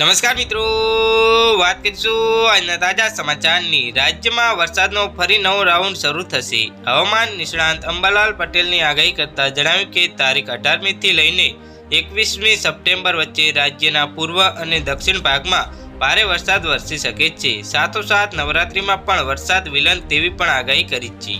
નમસ્કાર મિત્રો. વાત કરીશું આજના તાજા સમાચારની. રાજ્યમાં વરસાદનો ફરી નવો રાઉન્ડ શરૂ થશે. હવામાન નિષ્ણાંત અંબાલાલ પટેલની આગાહી કરતા જણાવ્યું કે તારીખ અઢારમીથી લઈને એકવીસમી સપ્ટેમ્બર વચ્ચે રાજ્યના પૂર્વ અને દક્ષિણ ભાગમાં ભારે વરસાદ વરસી શકે છે. સાથોસાથ નવરાત્રિમાં પણ વરસાદ વિલન તેવી પણ આગાહી કરી છે.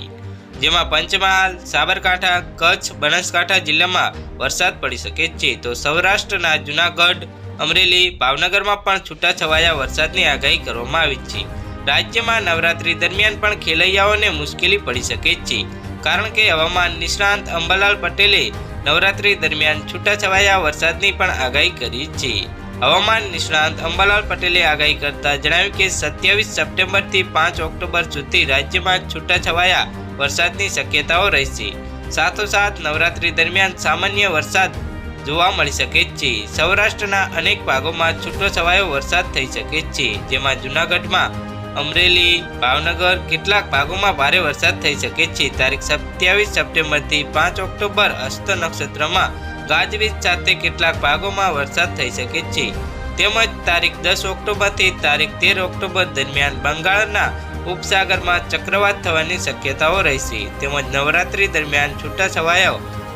જેમાં પંચમહાલ, સાબરકાંઠા, કચ્છ, બનાસકાંઠા જિલ્લામાં વરસાદ પડી શકે છે. તો સૌરાષ્ટ્રના જૂનાગઢ અમરેલી ભાવનગરમાં પણ છૂટાછવાયા વરસાદની આગાહી કરવામાં આવી છે. રાજ્યમાં નવરાત્રી દરમિયાન પણ ખેલૈયાઓને મુશ્કેલી પડી શકે છે. કારણ કે હવામાન નિષ્ણાંત અંબાલાલ પટેલે નવરાત્રી દરમિયાન છૂટાછવાયા વરસાદની પણ આગાહી કરી છે. હવામાન નિષ્ણાંત અંબાલાલ પટેલે આગાહી કરતા જણાવ્યું કે સત્યાવીસ સપ્ટેમ્બરથી પાંચ ઓક્ટોબર સુધી રાજ્યમાં છૂટાછવાયા વરસાદની શક્યતાઓ રહેશે. સાથોસાથ નવરાત્રી દરમિયાન સામાન્ય વરસાદ જોવા મળી શકે છે. સૌરાષ્ટ્રના અનેક ભાગોમાં છૂટો છવાયો વરસાદ થઈ શકે છે, જેમાં જૂનાગઢમાં અમરેલી, ભાવનગર કેટલાક ભાગોમાં ભારે વરસાદ થઈ શકે છે. તારીખ સત્યાવીસ સપ્ટેમ્બરથી પાંચ ઓક્ટોબર અસ્ત નક્ષત્રમાં ગાજવીજ સાથે કેટલાક ભાગોમાં વરસાદ થઈ શકે છે. તેમજ તારીખ દસ ઓક્ટોબરથી તારીખ તેર ઓક્ટોબર દરમિયાન બંગાળના ઉપસાગરમાં ચક્રવાત થવાની શક્યતાઓ રહેશે. તેમજ નવરાત્રી દરમિયાન છૂટાછવાયો